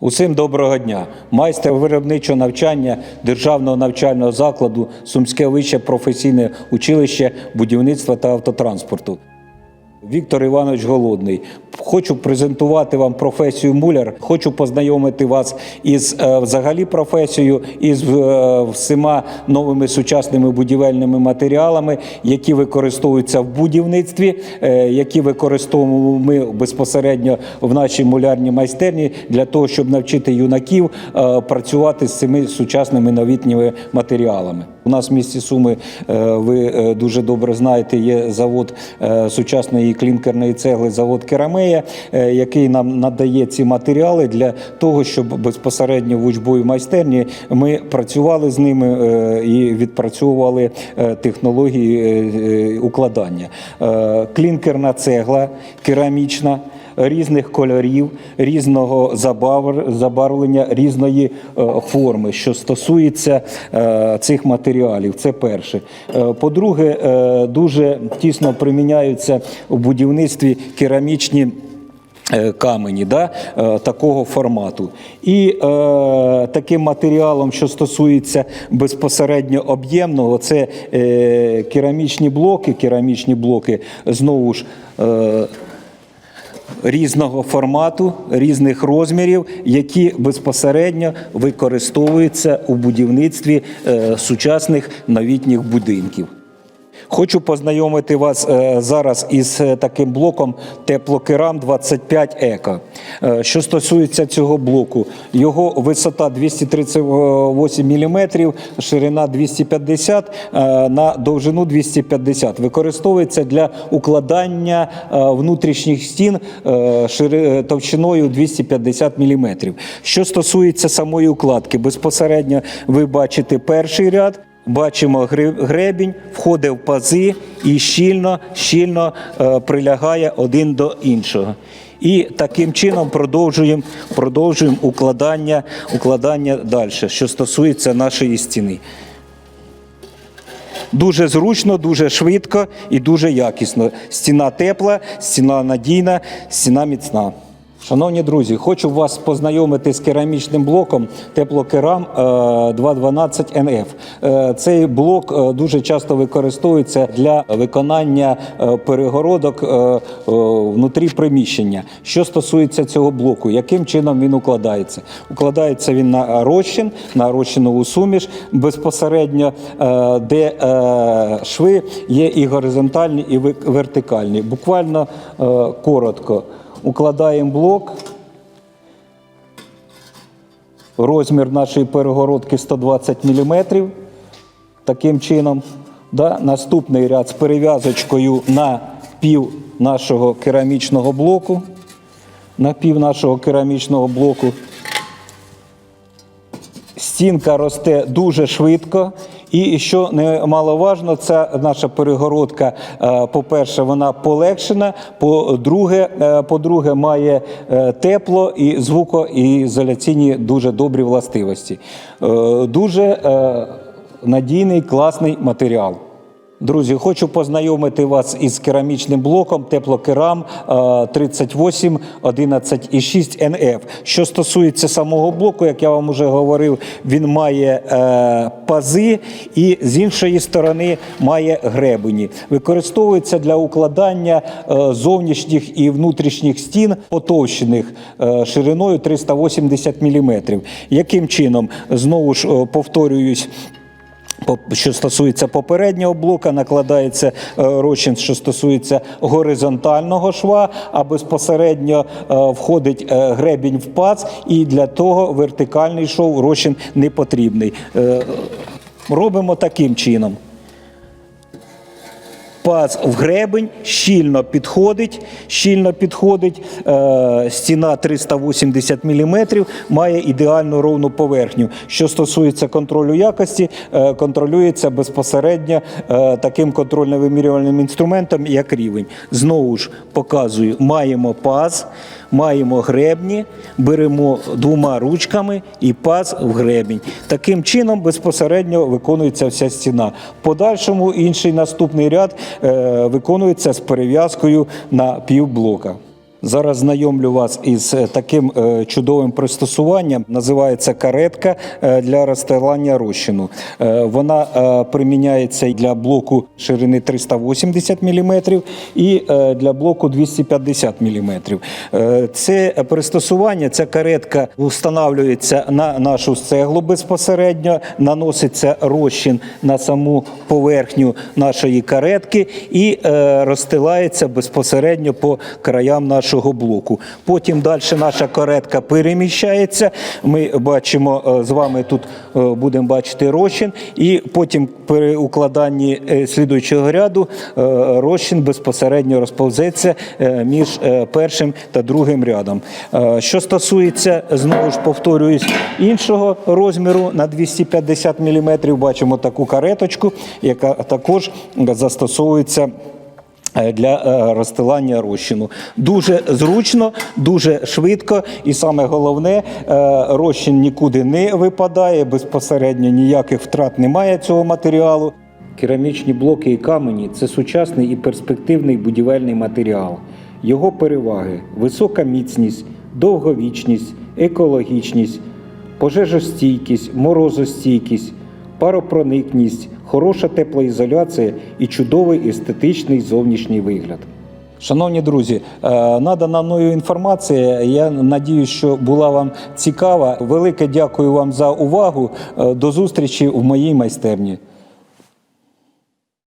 Усім доброго дня. Майстер виробничого навчання Державного навчального закладу Сумське вище професійне училище будівництва та автотранспорту. Віктор Іванович Голодний. Хочу презентувати вам професію муляр. Хочу познайомити вас із е, взагалі професією, із е, всіма новими сучасними будівельними матеріалами, які використовуються в будівництві, е, які використовуємо ми безпосередньо в нашій мулярній майстерні для того, щоб навчити юнаків працювати з цими сучасними новітніми матеріалами. У нас в місті Суми, е, ви е, дуже добре знаєте, є завод е, сучасної клінкерної цегли, завод Керамея, який нам надає ці матеріали для того, щоб безпосередньо в учбовій майстерні ми працювали з ними і відпрацьовували технології укладання. Клінкерна цегла, керамічна різних кольорів, різного забарвлення, різної е, форми, що стосується е, цих матеріалів. Це перше. Е, По-друге, дуже тісно приміняються у будівництві керамічні. Камені да, такого формату. І е, таким матеріалом, що стосується безпосередньо об'ємного, це е, керамічні блоки, керамічні блоки знову ж. Е, різного формату, різних розмірів, які безпосередньо використовуються у будівництві е, сучасних новітніх будинків. Хочу познайомити вас е, зараз із е, таким блоком теплокерам 25 Еко. Е, Що стосується цього блоку, його висота 238 мм, ширина 250 е, на довжину 250. Використовується для укладання внутрішніх стін шири- товщиною 250 мм. Що стосується самої укладки, безпосередньо ви бачите перший ряд. Бачимо гребінь, входить в пази і щільно, щільно е, прилягає один до іншого. І таким чином продовжуємо, продовжуємо укладання, укладання далі, що стосується нашої стіни. Дуже зручно, дуже швидко і дуже якісно. Стіна тепла, стіна надійна, стіна міцна. Шановні друзі, хочу вас познайомити з керамічним блоком теплокерам е, 212 НФ. Е, Цей блок е, дуже часто використовується для виконання е, перегородок е, е, внутрі приміщення. Що стосується цього блоку, яким чином він укладається? Укладається він на розчин, на розчинову суміш, безпосередньо, е, де е, шви є і горизонтальні, і вертикальні. Буквально е, коротко. Укладаємо блок. Розмір нашої перегородки 120 мм. Таким чином. Да? Наступний ряд з перев'язочкою на пів нашого керамічного блоку. На пів нашого керамічного блоку. Стінка росте дуже швидко. І що немаловажно, ця наша перегородка, е, по-перше, вона полегшена, по-друге, е, по-друге, має е, тепло і звукоізоляційні дуже добрі властивості. Дуже надійний, класний матеріал. Друзі, хочу познайомити вас із керамічним блоком теплокерам е, 38 11,6 НФ. Що стосується самого блоку, як я вам вже говорив, він має е, пази і з іншої сторони має гребені. Використовується для укладання е, зовнішніх і внутрішніх стін потовщених е, шириною 380 мм. Яким чином? Знову ж е, повторююсь. Що стосується попереднього блока, накладається е, розчин, що стосується горизонтального шва, а безпосередньо е, входить е, гребінь в пац, і для того вертикальний шов розчин не потрібний. Робимо таким чином. Паз в гребень щільно підходить, щільно підходить. Е, стіна 380 мм має ідеально ровну поверхню. Що стосується контролю якості, е, контролюється безпосередньо е, таким контрольно-вимірювальним інструментом, як рівень. Знову ж показую, маємо паз, маємо гребні, беремо двома ручками і паз в гребінь. Таким чином безпосередньо виконується вся стіна. В подальшому інший наступний ряд виконується з перев'язкою на півблока. Зараз знайомлю вас із е, таким е, чудовим пристосуванням. Називається каретка е, для розстилання розчину. Вона приміняється для блоку ширини 380 мм і для блоку 250 мм. Це пристосування, ця каретка встановлюється на нашу цеглу безпосередньо, наноситься розчин на саму поверхню нашої каретки і розстилається безпосередньо по краям нашого блоку. Потім далі наша каретка переміщається. Ми бачимо е, з вами тут е, будемо бачити розчин, і потім при укладанні е, слідуючого ряду розчин безпосередньо розповзеться між першим та другим рядом. Що стосується, знову ж повторююсь, іншого розміру на 250 мм, бачимо таку кареточку, яка також застосовується. Е, Для е, розстилання розчину дуже зручно, дуже швидко, і саме головне, е, розчин нікуди не випадає, безпосередньо ніяких втрат немає цього матеріалу. Керамічні блоки і камені це сучасний і перспективний будівельний матеріал. Його переваги висока міцність, довговічність, екологічність, пожежостійкість, морозостійкість, паропроникність, хороша теплоізоляція і чудовий естетичний зовнішній вигляд. Шановні друзі, е, надана мною інформація. Я надію, що була вам цікава. Велике дякую вам за увагу. Е, До зустрічі в моїй майстерні.